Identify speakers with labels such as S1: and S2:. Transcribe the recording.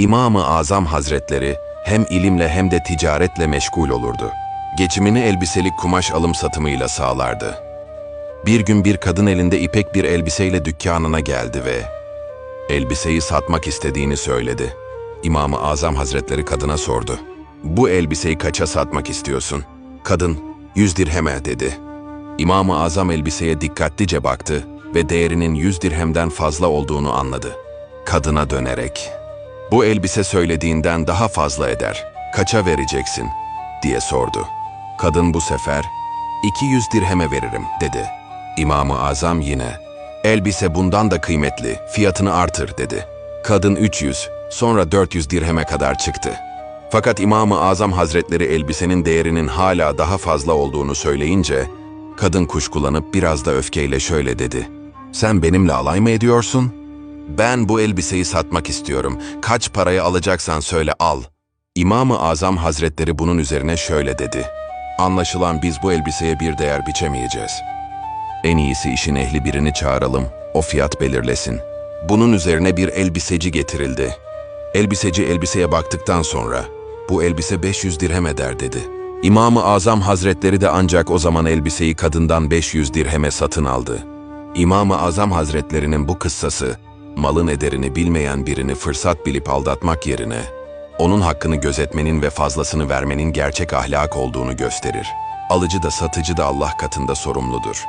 S1: İmam-ı Azam Hazretleri hem ilimle hem de ticaretle meşgul olurdu. Geçimini elbiselik kumaş alım satımıyla sağlardı. Bir gün bir kadın elinde ipek bir elbiseyle dükkanına geldi ve elbiseyi satmak istediğini söyledi. İmam-ı Azam Hazretleri kadına sordu. Bu elbiseyi kaça satmak istiyorsun? Kadın, yüz dirheme dedi. İmam-ı Azam elbiseye dikkatlice baktı ve değerinin yüz dirhemden fazla olduğunu anladı. Kadına dönerek, bu elbise söylediğinden daha fazla eder. Kaça vereceksin? diye sordu. Kadın bu sefer, 200 dirheme veririm dedi. İmam-ı Azam yine, elbise bundan da kıymetli, fiyatını artır dedi. Kadın 300, sonra 400 dirheme kadar çıktı. Fakat İmam-ı Azam Hazretleri elbisenin değerinin hala daha fazla olduğunu söyleyince, kadın kuşkulanıp biraz da öfkeyle şöyle dedi. Sen benimle alay mı ediyorsun? Ben bu elbiseyi satmak istiyorum. Kaç paraya alacaksan söyle al. İmam-ı Azam Hazretleri bunun üzerine şöyle dedi. Anlaşılan biz bu elbiseye bir değer biçemeyeceğiz. En iyisi işin ehli birini çağıralım, o fiyat belirlesin. Bunun üzerine bir elbiseci getirildi. Elbiseci elbiseye baktıktan sonra, bu elbise 500 dirhem eder dedi. İmam-ı Azam Hazretleri de ancak o zaman elbiseyi kadından 500 dirheme satın aldı. İmam-ı Azam Hazretlerinin bu kıssası, malın ederini bilmeyen birini fırsat bilip aldatmak yerine, onun hakkını gözetmenin ve fazlasını vermenin gerçek ahlak olduğunu gösterir. Alıcı da satıcı da Allah katında sorumludur.